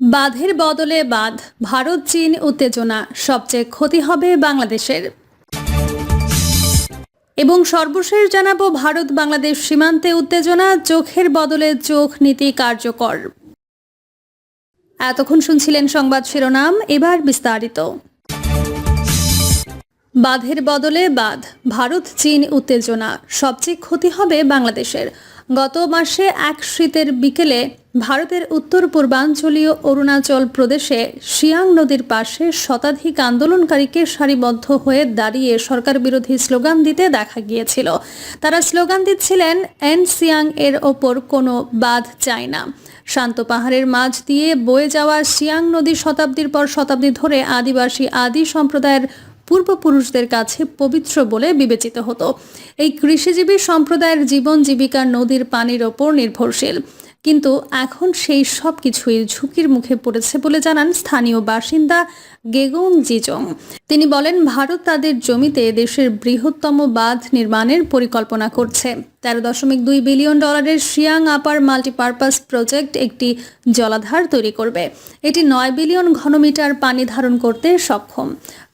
বাঁধের বদলে বাঁধ, ভারত, চীন উত্তেজনা, সবচেয়ে ক্ষতি হবে বাংলাদেশের। এবং সর্বশেষ জানাব ভারত, বাংলাদেশ সীমান্তে উত্তেজনা, চোখের বদলে চোখ নীতি কার্যকর। এতক্ষণ শুনছিলেন সংবাদ শিরোনাম, এবার বিস্তারিত। বাঁধের বদলে বাঁধ, ভারত, চীন উত্তেজনা, সবচেয়ে ক্ষতি হবে বাংলাদেশের। গত মাসে এক শীতের বিকেলে ভারতের উত্তর পূর্বাঞ্চলীয় অরুণাচল প্রদেশে শিয়াং নদীর পাশে শতাধিক আন্দোলনকারীকে সারিবদ্ধ হয়ে দাঁড়িয়ে সরকার বিরোধী স্লোগান দিতে দেখা গিয়েছিল। তারা স্লোগান দিচ্ছিলেন, এন সিয়াং এর ওপর কোনো বাঁধ চায় না। শান্ত পাহাড়ের মাঝ দিয়ে বয়ে যাওয়া শিয়াং নদী শতাব্দীর পর শতাব্দী ধরে আদিবাসী আদি সম্প্রদায়ের পূর্বপুরুষদের কাছে পবিত্র বলে বিবেচিত হতো। এই কৃষিজীবী সম্প্রদায়ের জীবন জীবিকা নদীর পানির ওপর নির্ভরশীল। কিন্তু এখন সেই সব কিছুই ঝুঁকির মুখে পড়েছে বলে জানান স্থানীয় বাসিন্দা গেগং জিজং। তিনি বলেন, ভারত তাদের জমিতে দেশের বৃহত্তম বাঁধ নির্মাণের পরিকল্পনা করছে। তেরো দশমিক দুই বিলিয়ন ডলারের শিয়াং আপার মাল্টিপারপাস প্রজেক্ট একটি জলাধার তৈরি করবে। এটি নয় বিলিয়ন ঘনমিটার পানি ধারণ করতে সক্ষম।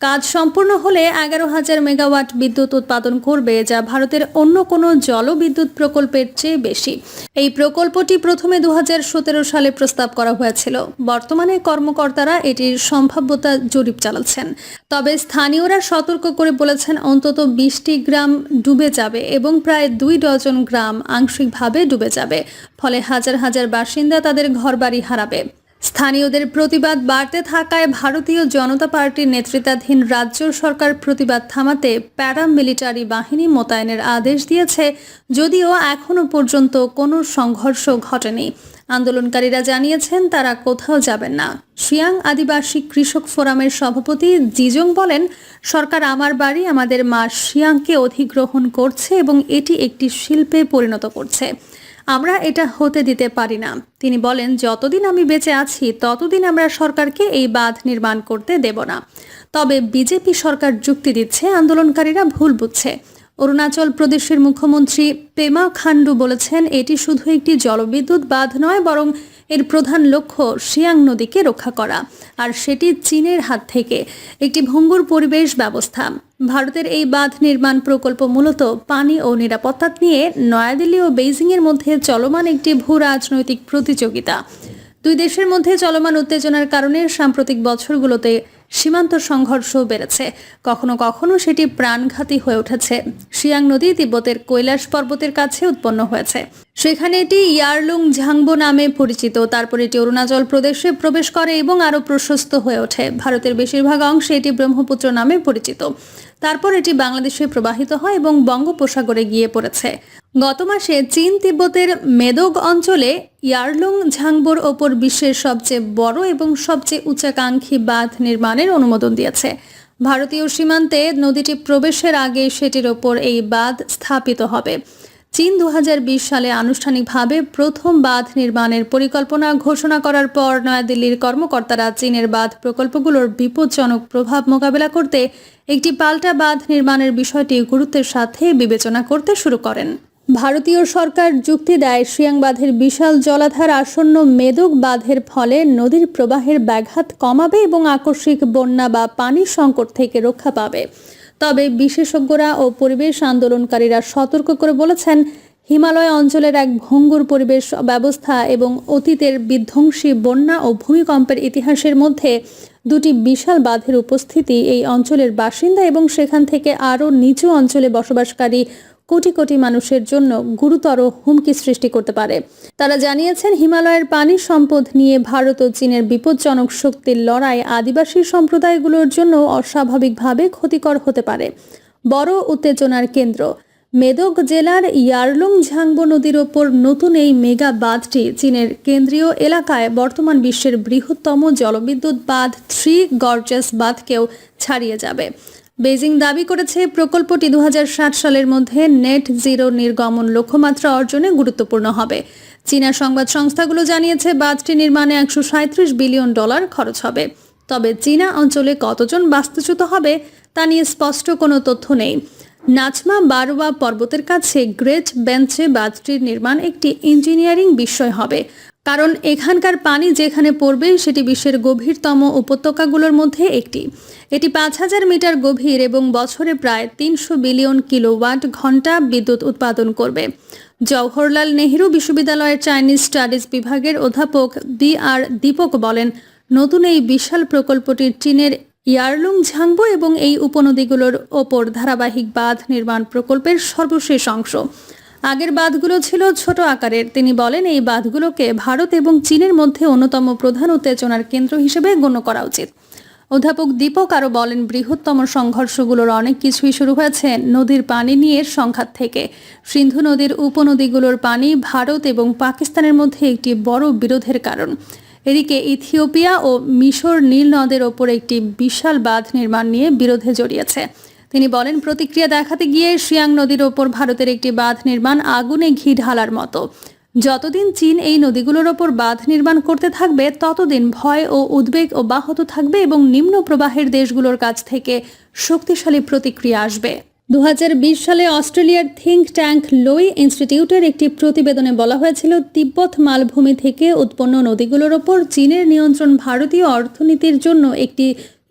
কাজ সম্পূর্ণ হলে এগারো হাজার মেগাওয়াট বিদ্যুৎ উৎপাদন করবে, যা ভারতের অন্য কোনো জলবিদ্যুৎ প্রকল্পের চেয়ে বেশি। এই প্রকল্পটি প্রথমে দু হাজার সতেরো সালে প্রস্তাব করা হয়েছিল। বর্তমানে কর্মকর্তারা এটির সম্ভাব্যতা জরিপ চালাচ্ছেন। তবে স্থানীয়রা সতর্ক করে বলেছেন, অন্তত বিশটি গ্রাম ডুবে যাবে এবং প্রায় দুই ডজন গ্রাম আংশিকভাবে ডুবে যাবে। ফলে হাজার হাজার বাসিন্দা তাদের ঘরবাড়ি হারাবে। স্থানীয়দের প্রতিবাদ বাড়তে থাকায় ভারতীয় জনতা পার্টির নেতৃত্বাধীন রাজ্য সরকার প্রতিবাদ থামাতে প্যারামিলিটারি বাহিনী মোতায়েনের আদেশ দিয়েছে, যদিও এখনও পর্যন্ত কোনো সংঘর্ষ ঘটেনি। আন্দোলনকারীরা জানিয়েছেন, তারা কোথাও যাবেন না। শিয়াং আদিবাসী কৃষক ফোরামের সভাপতি জিজং বলেন, সরকার আমার বাড়ি, আমাদের মা শিয়াংকে অধিগ্রহণ করছে এবং এটি একটি শিল্পে পরিণত করছে। আমরা এটা হতে দিতে পারি না। তিনি বলেন, যতদিন আমি বেঁচে আছি, ততদিন আমরা সরকারকে এই বাঁধ নির্মাণ করতে দেব না। তবে বিজেপি সরকার যুক্তি দিচ্ছে, আন্দোলনকারীরা ভুল বুঝছে। অরুণাচল প্রদেশের মুখ্যমন্ত্রী পেমা খান্ডু বলেছেন, এটি শুধু একটি জলবিদ্যুৎ বাঁধ নয়, বরং এর প্রধান লক্ষ্য শিয়াং নদীকে রক্ষা করা, আর সেটি চীনের হাত থেকে একটি ভঙ্গুর পরিবেশ ব্যবস্থা। ভারতের এই বাঁধ নির্মাণ প্রকল্প মূলত পানি ও নিরাপত্তা নিয়ে নয়াদিল্লি ও বেইজিংয়ের মধ্যে চলমান একটি ভূ রাজনৈতিক প্রতিযোগিতা। দুই দেশের মধ্যে চলমান উত্তেজনার কারণে সাম্প্রতিক বছরগুলোতে সীমান্ত সংঘর্ষ বেড়েছে। কখনো কখনো সেটি প্রাণঘাতী হয়ে উঠেছে। শিয়াং নদী তিব্বতের কৈলাস পর্বতের কাছে উৎপন্ন হয়েছে। সেখানে এটি ইয়ারলুং ঝাংবো নামে পরিচিত। তারপর এটি অরুণাচল প্রদেশে প্রবেশ করে এবং আরও প্রশস্ত হয়ে ওঠে। ভারতের বেশিরভাগ অংশে এটি ব্রহ্মপুত্র নামে পরিচিত। তারপর এটি বাংলাদেশে প্রবাহিত হয় এবং বঙ্গোপসাগরে গিয়ে পড়েছে। গত মাসে চীন তিব্বতের মেদক অঞ্চলে ইয়ারলুং ঝাংবোর ওপর বিশ্বের সবচেয়ে বড় এবং সবচেয়ে উচ্চাকাঙ্ক্ষী বাঁধ নির্মাণের অনুমোদন দিয়েছে। ভারতীয় সীমান্তে নদীটি প্রবেশের আগে সেটির ওপর এই বাঁধ স্থাপিত হবে। চীন দু হাজার বিশ সালে আনুষ্ঠানিকভাবে প্রথম বাঁধ নির্মাণের পরিকল্পনা ঘোষণা করার পর নয়াদিল্লির কর্মকর্তারা চীনের বাঁধ প্রকল্পগুলোর বিপজ্জনক প্রভাব মোকাবেলা করতে একটি পাল্টা বাঁধ নির্মাণের বিষয়টি গুরুত্বের সাথে বিবেচনা করতে শুরু করেন। ভারতীয় সরকার যুক্তি দেয় শিয়াং বাঁধের বিশাল জলাধার আসন্ন মেদক বাঁধের ফলে নদীর প্রবাহের ব্যাঘাত কমাবে এবং আকস্মিক বন্যা বা পানি সংকট থেকে রক্ষা পাবে। তবে বিশেষজ্ঞরা ও পরিবেশ আন্দোলনকারীরা সতর্ক করে বলেছেন, হিমালয় অঞ্চলের এক ভঙ্গুর পরিবেশ ব্যবস্থা এবং অতীতের বিধ্বংসী বন্যা ও ভূমিকম্পের ইতিহাসের মধ্যে দুটি বিশাল বাঁধের উপস্থিতি এই অঞ্চলের বাসিন্দা এবং সেখান থেকে আরও নিচু অঞ্চলে বসবাসকারী কোটি কোটি মানুষের জন্য গুরুতর হুমকি সৃষ্টি করতে পারে। তারা জানিয়েছেন, হিমালয়ের পানি সম্পদ নিয়ে ভারত ও চীনের বিপজ্জনক শক্তির লড়াই আদিবাসী সম্প্রদায়গুলোর জন্য অস্বাভাবিকভাবে ক্ষতিকর হতে পারে। বড় উত্তেজনার কেন্দ্র। মেদক জেলার ইয়ারলুং ঝাংবো নদীর ওপর নতুন এই মেগা বাঁধটি চীনের কেন্দ্রীয় এলাকায় বর্তমান বিশ্বের বৃহত্তম জলবিদ্যুৎ বাঁধ থ্রি গর্জাস বাঁধকেও ছাড়িয়ে যাবে। বেজিং দাবি করেছে প্রকল্পটি দু সালের মধ্যে নেট জিরো নির্গমন লক্ষ্যমাত্রা অর্জনে গুরুত্বপূর্ণ হবে। চীনা সংবাদ সংস্থাগুলো জানিয়েছে, বাঁধটি নির্মাণে একশো সাঁইত্রিশ বিলিয়ন ডলার খরচ হবে। তবে চীনা অঞ্চলে কতজন বাস্তুচ্যুত হবে, তা নিয়ে স্পষ্ট কোনো তথ্য নেই। নাচমা বারোয়া পর্বতের কাছে গ্রেট বেঞ্চে বাঁধটির নির্মাণ একটি ইঞ্জিনিয়ারিং বিষয় হবে। কারণ এখানকার পানি যেখানে পড়বে সেটি বিশ্বের গভীরতম উপত্যকাগুলোর মধ্যে একটি। এটি পাঁচ হাজার মিটার গভীর এবং বছরে প্রায় তিনশো বিলিয়ন কিলোওয়াট ঘণ্টা বিদ্যুৎ উৎপাদন করবে। জওহরলাল নেহরু বিশ্ববিদ্যালয়ের চাইনিজ স্টাডিজ বিভাগের অধ্যাপক ডি আর দীপক বলেন, নতুন এই বিশাল প্রকল্পটি চীনের ইয়ারলুং ঝাংবো এবং এই উপনদীগুলোর ওপর ধারাবাহিক বাঁধ নির্মাণ প্রকল্পের সর্বশেষ অংশ। আগের বাঁধগুলো ছিল ছোট আকারের। তিনি বলেন, এই বাঁধগুলোকে ভারত এবং চীনের মধ্যে অন্যতম প্রধান উত্তেজনার কেন্দ্র হিসেবে গণ্য করা উচিত। অধ্যাপক দীপক আরও বলেন, বৃহত্তম সংঘর্ষগুলোর অনেক কিছুই শুরু হয়েছে নদীর পানি নিয়ে সংঘাত থেকে। সিন্ধু নদীর উপনদীগুলোর পানি ভারত এবং পাকিস্তানের মধ্যে একটি বড় বিরোধের কারণ। এদিকে ইথিওপিয়া ও মিশর নীল নদের ওপর একটি বিশাল বাঁধ নির্মাণ নিয়ে বিরোধে জড়িয়েছে। তিনি বলেন, প্রতিক্রিয়া দেখাতে গিয়ে শিয়াং নদীর ওপর ভারতের একটি বাঁধ নির্মাণ আগুনে ঘি ঢালার মতো। যতদিন চীন এই নদীগুলোর ওপর বাঁধ নির্মাণ করতে থাকবে, ততদিন ভয় ও উদ্বেগ ও অব্যাহত থাকবে এবং নিম্ন প্রবাহের দেশগুলোর কাছ থেকে শক্তিশালী প্রতিক্রিয়া আসবে। দু হাজার বিশ সালে অস্ট্রেলিয়ার থিঙ্ক ট্যাঙ্ক লোই ইনস্টিটিউটের একটি প্রতিবেদনে বলা হয়েছিল, তিব্বত মালভূমি থেকে উৎপন্ন নদীগুলোর ওপর চীনের নিয়ন্ত্রণ ভারতীয় অর্থনীতির জন্য একটি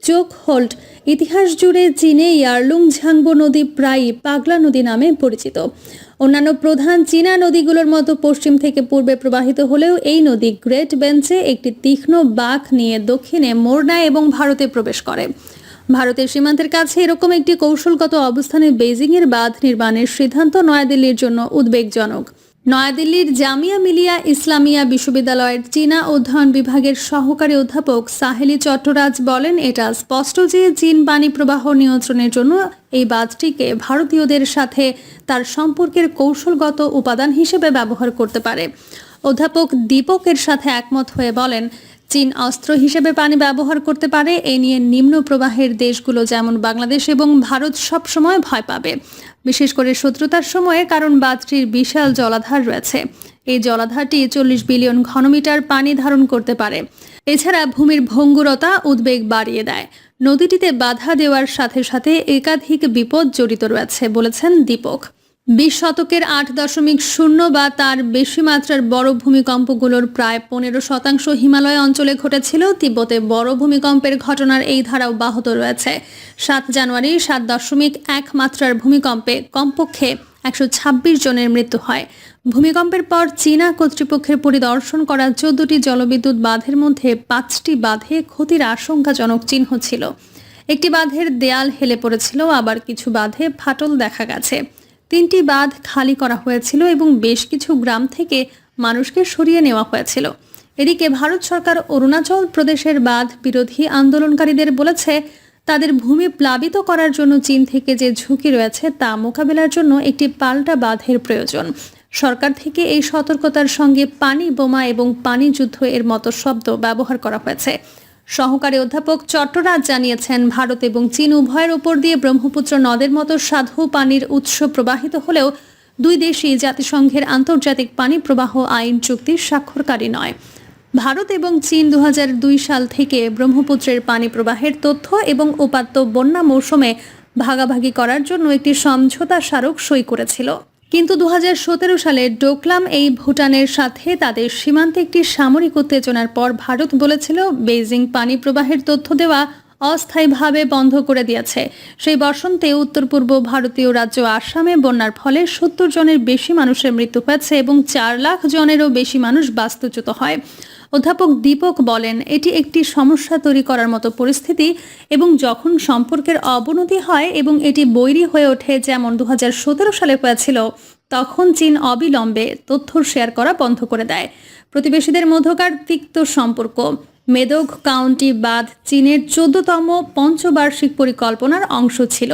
চোখ হোল্ড। ইতিহাস জুড়ে চীনে ইয়ারলুং ঝাংবো নদী প্রায়ই পাগলা নদী নামে পরিচিত। অন্যান্য প্রধান চীনা নদীগুলোর মতো পশ্চিম থেকে পূর্বে প্রবাহিত হলেও এই নদী গ্রেট বেঞ্চে একটি তীক্ষ্ণ বাঁক নিয়ে দক্ষিণে মোড় নেয় এবং ভারতে প্রবেশ করে। ভারতের সীমান্তের কাছে এরকম একটি কৌশলগত অবস্থানে বেজিংয়ের বাঁধ নির্মাণের সিদ্ধান্ত নয়াদিল্লির জন্য উদ্বেগজনক। নয়াদিল্লির জামিয়া মিলিয়া ইসলামিয়া বিশ্ববিদ্যালয়ের চীনা অধ্যয়ন বিভাগের সহকারী অধ্যাপক সাহেলি চট্টরাজ বলেন, এটা স্পষ্ট যে চীন পানি প্রবাহ নিয়ন্ত্রণের জন্য এই বাঁধটিকে ভারতীয়দের সাথে তার সম্পর্কের কৌশলগত উপাদান হিসেবে ব্যবহার করতে পারে। অধ্যাপক দীপকের সাথে একমত হয়ে বলেন, চীন অস্ত্র হিসেবে পানি ব্যবহার করতে পারে, এ নিয়ে নিম্ন প্রবাহের দেশগুলো যেমন বাংলাদেশ এবং ভারত সবসময় ভয় পাবে। বিশেষ করে শত্রুতার সময়ে কারণ বাঁধটির বিশাল জলাধার রয়েছে। এই জলাধারটি চল্লিশ বিলিয়ন ঘনমিটার পানি ধারণ করতে পারে। এছাড়া ভূমির ভঙ্গুরতা উদ্বেগ বাড়িয়ে দেয়। নদীটিতে বাধা দেওয়ার সাথে সাথে একাধিক বিপদ জড়িত রয়েছে বলেছেন দীপক। বিশ শতকের আট দশমিক শূন্য বা তার বেশি মাত্রার বড় ভূমিকম্পগুলোর প্রায় পনেরো শতাংশ হিমালয় অঞ্চলে ঘটেছিল। তিব্বতে বড় ভূমিকম্পের ঘটনার এই ধারা অব্যাহত রয়েছে। সাত জানুয়ারি সাত দশমিক এক মাত্রার ভূমিকম্পে কমপক্ষে একশো ছাব্বিশ জনের মৃত্যু হয়। ভূমিকম্পের পর চীনা কর্তৃপক্ষের পরিদর্শন করা চোদ্দটি জলবিদ্যুৎ বাঁধের মধ্যে পাঁচটি বাঁধে ক্ষতির আশঙ্কাজনক চিহ্ন ছিল। একটি বাঁধের দেয়াল হেলে পড়েছিল, আবার কিছু বাঁধে ফাটল দেখা গেছে। তিনটি বাঁধ খালি করা হয়েছিল এবং বেশ কিছু গ্রাম থেকে মানুষকে সরিয়ে নেওয়া হয়েছিল। এদিকে ভারত সরকার অরুণাচল প্রদেশের বাঁধ বিরোধী আন্দোলনকারীদের বলেছে, তাদের ভূমি প্লাবিত করার জন্য চীন থেকে যে ঝুঁকি রয়েছে তা মোকাবেলার জন্য একটি পাল্টা বাঁধের প্রয়োজন। সরকার থেকে এই সতর্কতার সঙ্গে পানি, বোমা এবং পানি যুদ্ধ এর মতো শব্দ ব্যবহার করা হয়েছে। সহকারী অধ্যাপক চট্টরাজ জানিয়েছেন, ভারত এবং চীন উভয়ের ওপর দিয়ে ব্রহ্মপুত্র নদের মতো সাধু পানির উৎস প্রবাহিত হলেও দুই দেশই জাতিসংঘের আন্তর্জাতিক পানি প্রবাহ আইন চুক্তির স্বাক্ষরকারী নয়। ভারত এবং চীন দু হাজার দুই সাল থেকে ব্রহ্মপুত্রের পানি প্রবাহের তথ্য এবং উপাত্ত বন্যা মৌসুমে ভাগাভাগি করার জন্য একটি সমঝোতা স্মারক সই করেছিল। কিন্তু দু হাজার সতেরো সালে ডোকলাম এই ভুটানের সাথে তাদের সীমান্তে একটি সামরিক উত্তেজনার পর ভারত বলেছিল, বেইজিং পানি প্রবাহের তথ্য দেওয়া অস্থায়ীভাবে বন্ধ করে দিয়েছে। সেই বসন্তে উত্তর পূর্ব ভারতীয় রাজ্য আসামে বন্যার ফলে সত্তর জনের বেশি মানুষের মৃত্যু হয়েছে এবং চার লাখ জনেরও বেশি মানুষ বাস্তুচ্যুত হয়। অধ্যাপক দীপক বলেন, এটি একটি সমস্যা তৈরি করার মতো পরিস্থিতি এবং যখন সম্পর্কের অবনতি হয় এবং এটি বৈরী হয়ে ওঠে, যেমন দু হাজার সতেরো সালে হয়েছিল, তখন চীন অবিলম্বে তথ্য শেয়ার করা বন্ধ করে দেয়। প্রতিবেশীদের মধ্যকার তিক্ত সম্পর্ক, মেদক কাউন্টি বাদ চীনের চোদ্দতম পঞ্চবার্ষিক পরিকল্পনার অংশ ছিল।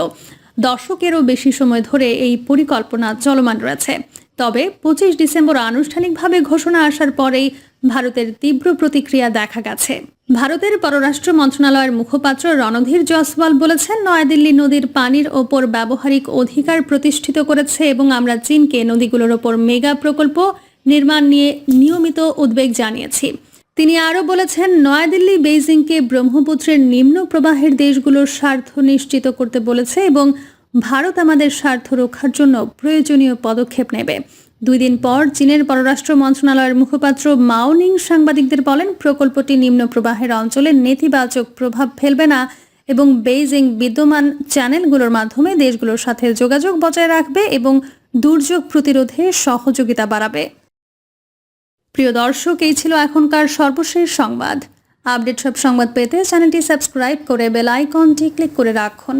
দশকেরও বেশি সময় ধরে এই পরিকল্পনা চলমান রয়েছে। তবে পঁচিশ ডিসেম্বর আনুষ্ঠানিকভাবে ঘোষণা আসার পরেই ভারতের তীব্র প্রতিক্রিয়া দেখা গেছে। ভারতের পররাষ্ট্র মন্ত্রণালয়ের মুখপাত্র রণধীর জসওয়াল বলেছেন, নয়াদিল্লি নদীর পানির ওপর ব্যবহারিক অধিকার প্রতিষ্ঠিত করেছে এবং আমরা চীনকে নদীগুলোর ওপর মেগা প্রকল্প নির্মাণ নিয়ে নিয়মিত উদ্বেগ জানিয়েছি। তিনি আরও বলেছেন, নয়াদিল্লি বেইজিংকে ব্রহ্মপুত্রের নিম্ন প্রবাহের দেশগুলোর স্বার্থ নিশ্চিত করতে বলেছে এবং ভারত আমাদের স্বার্থ রক্ষার জন্য প্রয়োজনীয় পদক্ষেপ নেবে। দুই দিন পর চীনের পররাষ্ট্র মন্ত্রণালয়ের মুখপাত্র মাওনিং সাংবাদিকদের বলেন, প্রকল্পটি নিম্ন প্রবাহের অঞ্চলে নেতিবাচক প্রভাব ফেলবে না এবং বেইজিং বিদ্যমান চ্যানেলগুলোর মাধ্যমে দেশগুলোর সাথে যোগাযোগ বজায় রাখবে এবং দুর্যোগ প্রতিরোধে সহযোগিতা বাড়াবে। প্রিয় দর্শক, এই ছিল এখনকার সর্বশেষ সংবাদ। আপডেট সব সংবাদ পেতে চ্যানেলটি সাবস্ক্রাইব করে বেল আইকনটি ক্লিক করে রাখুন।